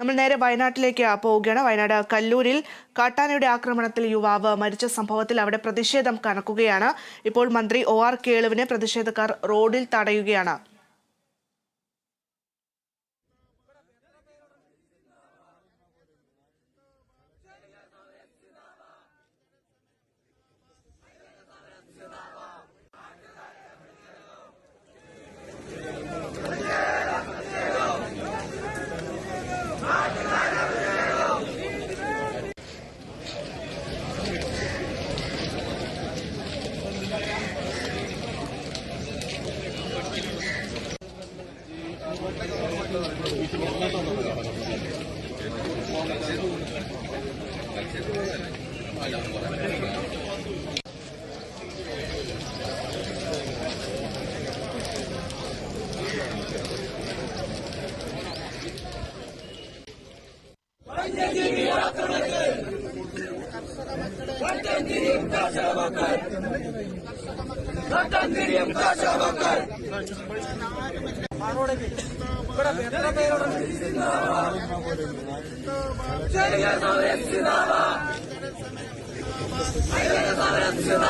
നമ്മൾ നേരെ വയനാട്ടിലേക്ക് പോവുകയാണ്. വയനാട് കല്ലൂരിൽ കാട്ടാനയുടെ ആക്രമണത്തിൽ യുവാവ് മരിച്ച സംഭവത്തിൽ അവിടെ പ്രതിഷേധം കനക്കുകയാണ്. ഇപ്പോൾ മന്ത്രി ഒ ആർ കേളുവിനെ പ്രതിഷേധക്കാർ റോഡിൽ തടയുകയാണ്. Vatan dilim taşa bakar. ഏഹ് അബിന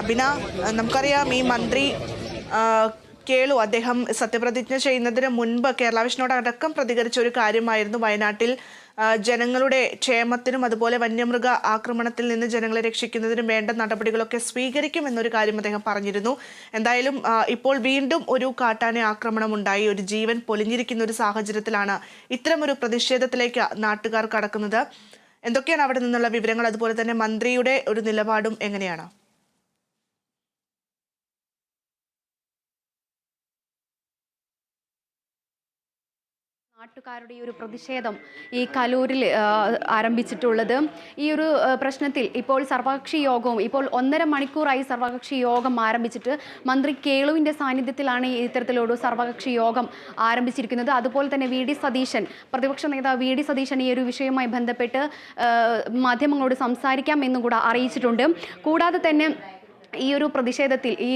ഏഹ് നമുക്കറിയാം ഈ മന്ത്രി കേളു അദ്ദേഹം സത്യപ്രതിജ്ഞ ചെയ്യുന്നതിന് മുൻപ് കേരള അടക്കം പ്രതികരിച്ച ഒരു കാര്യമായിരുന്നു വയനാട്ടിൽ ജനങ്ങളുടെ ക്ഷേമത്തിനും അതുപോലെ വന്യമൃഗ ആക്രമണത്തിൽ നിന്ന് ജനങ്ങളെ രക്ഷിക്കുന്നതിനും വേണ്ട നടപടികളൊക്കെ സ്വീകരിക്കും എന്നൊരു കാര്യം അദ്ദേഹം പറഞ്ഞിരുന്നു. എന്തായാലും ഇപ്പോൾ വീണ്ടും ഒരു കാട്ടാന ആക്രമണം ഉണ്ടായി ഒരു ജീവൻ പൊലിഞ്ഞിരിക്കുന്ന ഒരു സാഹചര്യത്തിലാണ് ഇത്തരമൊരു പ്രതിഷേധത്തിലേക്ക് നാട്ടുകാർ കടക്കുന്നത്. എന്തൊക്കെയാണ് അവിടെ നിന്നുള്ള വിവരങ്ങൾ? അതുപോലെ തന്നെ മന്ത്രിയുടെ ഒരു നിലപാടും എങ്ങനെയാണ്? നാട്ടുകാരുടെ ഈ ഒരു പ്രതിഷേധം ഈ കലൂരിൽ ആരംഭിച്ചിട്ടുള്ളത്. ഈ ഒരു പ്രശ്നത്തിൽ ഇപ്പോൾ സർവകക്ഷി യോഗവും ഇപ്പോൾ ഒന്നര മണിക്കൂറായി സർവകക്ഷി യോഗം ആരംഭിച്ചിട്ട് മന്ത്രി കേളുവിന്റെ സാന്നിധ്യത്തിലാണ് ഈ ഇത്തരത്തിലൊരു സർവകക്ഷി യോഗം ആരംഭിച്ചിരിക്കുന്നത്. അതുപോലെ തന്നെ വി ഡി സതീശൻ പ്രതിപക്ഷ നേതാവ് വി ഡി സതീശൻ ഈ ഒരു വിഷയവുമായി ബന്ധപ്പെട്ട് മാധ്യമങ്ങളോട് സംസാരിക്കാം എന്നും കൂടെ അറിയിച്ചിട്ടുണ്ട്. കൂടാതെ തന്നെ ഈ ഒരു പ്രതിഷേധത്തിൽ ഈ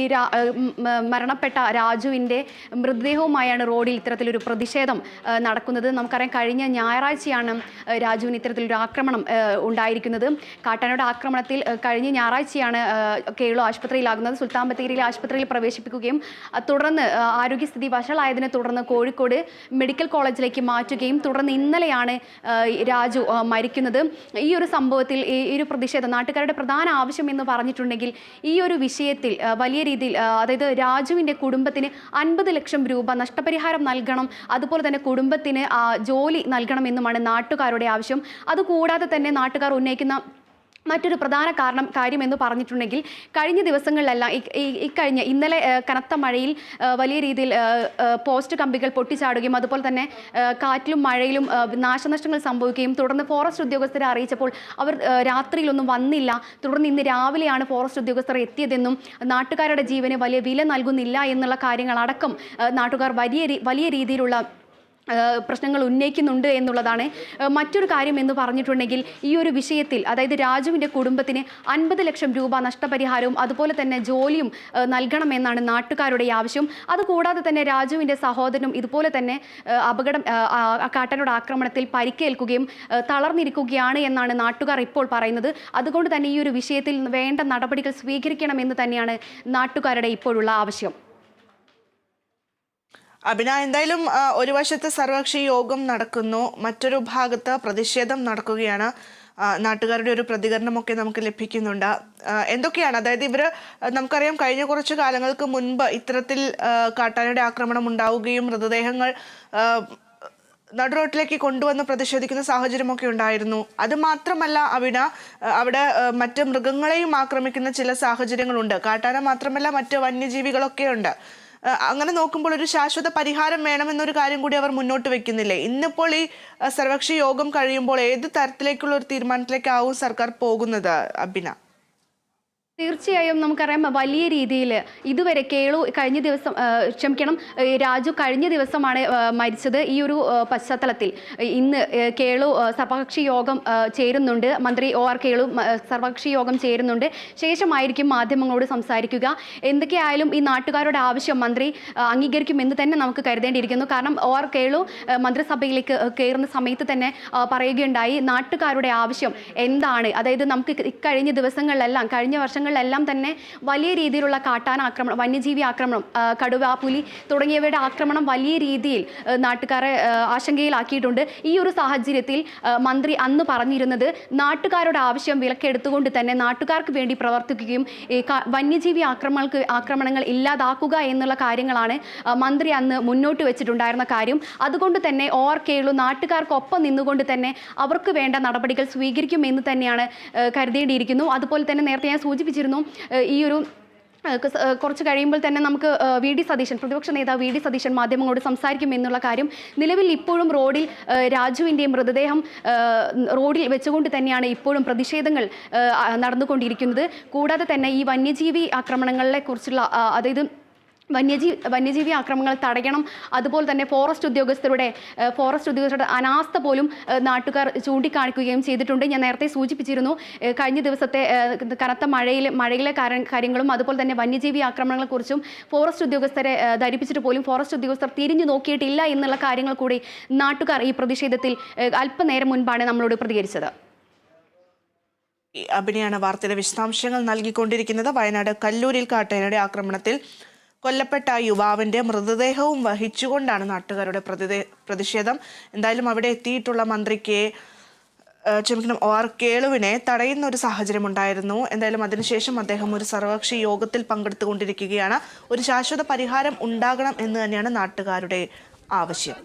മരണപ്പെട്ട രാജുവിന്റെ മൃതദേഹവുമായാണ് റോഡിൽ ഇത്തരത്തിലൊരു പ്രതിഷേധം നടക്കുന്നത്. നമുക്കറിയാം കഴിഞ്ഞ ഞായറാഴ്ചയാണ് രാജുവിന് ഇത്തരത്തിലൊരു ആക്രമണം ഉണ്ടായിരിക്കുന്നത്. കാട്ടാനയുടെ ആക്രമണത്തിൽ കഴിഞ്ഞ ഞായറാഴ്ചയാണ് കേളു ആശുപത്രിയിലാകുന്നത്. സുൽത്താൻ ബത്തേരിയിലെ ആശുപത്രിയിൽ പ്രവേശിപ്പിക്കുകയും തുടർന്ന് ആരോഗ്യസ്ഥിതി വഷളായതിനെ തുടർന്ന് കോഴിക്കോട് മെഡിക്കൽ കോളേജിലേക്ക് മാറ്റുകയും തുടർന്ന് ഇന്നലെയാണ് രാജു മരിക്കുന്നത്. ഈ ഒരു സംഭവത്തിൽ ഈ ഒരു പ്രതിഷേധം നാട്ടുകാരുടെ പ്രധാന ആവശ്യം എന്ന് പറഞ്ഞിട്ടുണ്ടെങ്കിൽ ഈ ഒരു വിഷയത്തിൽ വലിയ രീതിയിൽ അതായത് രാജുവിന്റെ കുടുംബത്തിന് അൻപത് ലക്ഷം രൂപ നഷ്ടപരിഹാരം നൽകണം അതുപോലെ തന്നെ കുടുംബത്തിന് ജോലി നൽകണമെന്നുമാണ് നാട്ടുകാരുടെ ആവശ്യം. അതുകൂടാതെ തന്നെ നാട്ടുകാർ ഉന്നയിക്കുന്ന മറ്റൊരു പ്രധാന കാരണം കാര്യം എന്ന് പറഞ്ഞിട്ടുണ്ടെങ്കിൽ കഴിഞ്ഞ ദിവസങ്ങളിലെല്ലാം ഇക്കഴിഞ്ഞ ഇന്നലെ കനത്ത മഴയിൽ വലിയ രീതിയിൽ പോസ്റ്റ് കമ്പികൾ പൊട്ടിച്ചാടുകയും അതുപോലെ തന്നെ കാറ്റിലും മഴയിലും നാശനഷ്ടങ്ങൾ സംഭവിക്കുകയും തുടർന്ന് ഫോറസ്റ്റ് ഉദ്യോഗസ്ഥരെ അറിയിച്ചപ്പോൾ അവർ രാത്രിയിലൊന്നും വന്നില്ല. തുടർന്ന് ഇന്ന് രാവിലെയാണ് ഫോറസ്റ്റ് ഉദ്യോഗസ്ഥർ എത്തിയതെന്നും നാട്ടുകാരുടെ ജീവന് വലിയ വില നൽകുന്നില്ല എന്നുള്ള കാര്യങ്ങളടക്കം നാട്ടുകാർ വലിയ വലിയ രീതിയിലുള്ള പ്രശ്നങ്ങൾ ഉന്നയിക്കുന്നുണ്ട് എന്നുള്ളതാണ് മറ്റൊരു കാര്യം എന്ന് പറഞ്ഞിട്ടുണ്ടെങ്കിൽ ഈ ഒരു വിഷയത്തിൽ അതായത് രാജുവിന്റെ കുടുംബത്തിന് അൻപത് ലക്ഷം രൂപ നഷ്ടപരിഹാരവും അതുപോലെ തന്നെ ജോലിയും നൽകണമെന്നാണ് നാട്ടുകാരുടെ ആവശ്യം. അതുകൂടാതെ തന്നെ രാജുവിന്റെ സഹോദരനും ഇതുപോലെ തന്നെ അപകടം കാട്ടനോട് ആക്രമണത്തിൽ പരിക്കേൽക്കുകയും തളർന്നിരിക്കുകയാണ് എന്നാണ് നാട്ടുകാർ ഇപ്പോൾ പറയുന്നത്. അതുകൊണ്ട് തന്നെ ഈ ഒരു വിഷയത്തിൽ വേണ്ട നടപടികൾ സ്വീകരിക്കണമെന്ന് തന്നെയാണ് നാട്ടുകാരുടെ ഇപ്പോഴുള്ള ആവശ്യം. അഭിന എന്തായാലും ഒരു വശത്ത് സർവകക്ഷി യോഗം നടക്കുന്നു മറ്റൊരു ഭാഗത്ത് പ്രതിഷേധം നടക്കുകയാണ്. നാട്ടുകാരുടെ ഒരു പ്രതികരണമൊക്കെ നമുക്ക് ലഭിക്കുന്നുണ്ട്. എന്തൊക്കെയാണ്? അതായത് ഇവർ നമുക്കറിയാം കഴിഞ്ഞ കുറച്ച് കാലങ്ങൾക്ക് മുൻപ് ഇത്തരത്തിൽ കാട്ടാനയുടെ ആക്രമണം ഉണ്ടാവുകയും മൃതദേഹങ്ങൾ നടുറോട്ടിലേക്ക് കൊണ്ടുവന്ന് പ്രതിഷേധിക്കുന്ന സാഹചര്യമൊക്കെ ഉണ്ടായിരുന്നു. അത് മാത്രമല്ല അവിടെ ആ, മറ്റ് മൃഗങ്ങളെയും ആക്രമിക്കുന്ന ചില സാഹചര്യങ്ങളുണ്ട്. കാട്ടാന മാത്രമല്ല മറ്റ് വന്യജീവികളൊക്കെ ഉണ്ട് അങ്ങനെ നോക്കുമ്പോൾ ഒരു ശാശ്വത പരിഹാരം വേണമെന്നൊരു കാര്യം കൂടി അവർ മുന്നോട്ട് വെക്കുന്നില്ലേ? ഇന്നിപ്പോൾ ഈ സർവകക്ഷി യോഗം കഴിയുമ്പോൾ ഏത് തരത്തിലേക്കുള്ള ഒരു തീരുമാനത്തിലേക്കാവും സർക്കാർ പോകുന്നത് അബിന? തീർച്ചയായും നമുക്കറിയാം വലിയ രീതിയിൽ ഇതുവരെ കേളു കഴിഞ്ഞ ദിവസം ക്ഷമിക്കണം രാജു കഴിഞ്ഞ ദിവസമാണ് മരിച്ചത്. ഈ ഒരു പശ്ചാത്തലത്തിൽ ഇന്ന് കേളു സർവകക്ഷി യോഗം ചേരുന്നുണ്ട്. മന്ത്രി ഒ ആർ കേളു സർവകക്ഷി യോഗം ചേരുന്നുണ്ട്. ശേഷമായിരിക്കും മാധ്യമങ്ങളോട് സംസാരിക്കുക. എന്തൊക്കെയായാലും ഈ നാട്ടുകാരുടെ ആവശ്യം മന്ത്രി അംഗീകരിക്കുമെന്ന് തന്നെ നമുക്ക് കരുതേണ്ടിയിരിക്കുന്നു. കാരണം ഒ ആർ കേളു മന്ത്രിസഭയിലേക്ക് കയറുന്ന സമയത്ത് തന്നെ പറയുകയുണ്ടായി. നാട്ടുകാരുടെ ആവശ്യം എന്താണ്? അതായത് നമുക്ക് ഇക്കഴിഞ്ഞ ദിവസങ്ങളിലെല്ലാം കഴിഞ്ഞ വർഷങ്ങളിലെല്ലാം തന്നെ വലിയ രീതിയിലുള്ള കാട്ടാന ആക്രമണം വന്യജീവി ആക്രമണം കടുവ പുലി തുടങ്ങിയവയുടെ ആക്രമണം വലിയ രീതിയിൽ നാട്ടുകാരെ ആശങ്കയിലാക്കിയിട്ടുണ്ട്. ഈ ഒരു സാഹചര്യത്തിൽ മന്ത്രി അന്ന് പറഞ്ഞിരുന്നത് നാട്ടുകാരുടെ ആവശ്യം വിലക്കെടുത്തുകൊണ്ട് തന്നെ നാട്ടുകാർക്ക് വേണ്ടി പ്രവർത്തിക്കുകയും വന്യജീവി ആക്രമണങ്ങൾക്ക് ആക്രമണങ്ങൾ ഇല്ലാതാക്കുക എന്നുള്ള കാര്യങ്ങളാണ് മന്ത്രി അന്ന് മുന്നോട്ട് വെച്ചിട്ടുണ്ടായിരുന്ന കാര്യം. അതുകൊണ്ട് തന്നെ ഓർ കേളു നാട്ടുകാർക്കൊപ്പം നിന്നുകൊണ്ട് തന്നെ അവർക്ക് വേണ്ട നടപടികൾ സ്വീകരിക്കുമെന്ന് തന്നെയാണ് കരുതേണ്ടിയിരിക്കുന്നു. അതുപോലെ തന്നെ നേരത്തെ ഞാൻ സൂചിപ്പിച്ചിരുന്നു ഈ ഒരു കുറച്ച് കഴിയുമ്പോൾ തന്നെ നമുക്ക് വി ഡി സതീശൻ പ്രതിപക്ഷ നേതാവ് വി ഡി സതീശൻ മാധ്യമങ്ങളോട് സംസാരിക്കും എന്നുള്ള കാര്യം നിലവിൽ ഇപ്പോഴും റോഡിൽ രാജുവിന്റെയും മൃതദേഹം റോഡിൽ വെച്ചുകൊണ്ട് തന്നെയാണ് ഇപ്പോഴും പ്രതിഷേധങ്ങൾ നടന്നുകൊണ്ടിരിക്കുന്നത്. കൂടാതെ തന്നെ ഈ വന്യജീവി ആക്രമണങ്ങളെ കുറിച്ചുള്ള അതായത് വന്യജീവി വന്യജീവി ആക്രമണങ്ങൾ തടയണം. അതുപോലെ തന്നെ ഫോറസ്റ്റ് ഉദ്യോഗസ്ഥരുടെ ഫോറസ്റ്റ് ഉദ്യോഗസ്ഥരുടെ അനാസ്ഥ പോലും നാട്ടുകാർ ചൂണ്ടിക്കാണിക്കുകയും ചെയ്തിട്ടുണ്ട്. ഞാൻ നേരത്തെ സൂചിപ്പിച്ചിരുന്നു കഴിഞ്ഞ ദിവസത്തെ കനത്ത മഴയിൽ മഴയിലെ കാര- കാര്യങ്ങളും അതുപോലെ തന്നെ വന്യജീവി ആക്രമണങ്ങളെക്കുറിച്ചും ഫോറസ്റ്റ് ഉദ്യോഗസ്ഥരെ ധരിപ്പിച്ചിട്ട് പോലും ഫോറസ്റ്റ് ഉദ്യോഗസ്ഥർ തിരിഞ്ഞു നോക്കിയിട്ടില്ല എന്നുള്ള കാര്യങ്ങൾ കൂടി നാട്ടുകാർ ഈ പ്രതിഷേധത്തിൽ അല്പനേരം മുൻപാണ് നമ്മളോട് പ്രതികരിച്ചത്. അഭിനയാണ് വാർത്തയുടെ വിശദാംശങ്ങൾ നൽകിക്കൊണ്ടിരിക്കുന്നത്. വയനാട് കല്ലൂരിൽ കാട്ടേനയുടെ ആക്രമണത്തിൽ കൊല്ലപ്പെട്ട യുവാവിന്റെ മൃതദേഹവും വഹിച്ചുകൊണ്ടാണ് നാട്ടുകാരുടെ പ്രതിഷേധം. എന്തായാലും അവിടെ എത്തിയിട്ടുള്ള മന്ത്രിക്ക് ഏഹ്, ക്ഷമിക്കണം ഒ ആർ കേളുവിനെ തടയുന്ന ഒരു സാഹചര്യം ഉണ്ടായിരുന്നു. എന്തായാലും അതിനുശേഷം അദ്ദേഹം ഒരു സർവകക്ഷി യോഗത്തിൽ പങ്കെടുത്തുകൊണ്ടിരിക്കുകയാണ്. ഒരു ശാശ്വത പരിഹാരം ഉണ്ടാകണം എന്ന് തന്നെയാണ് നാട്ടുകാരുടെ ആവശ്യം.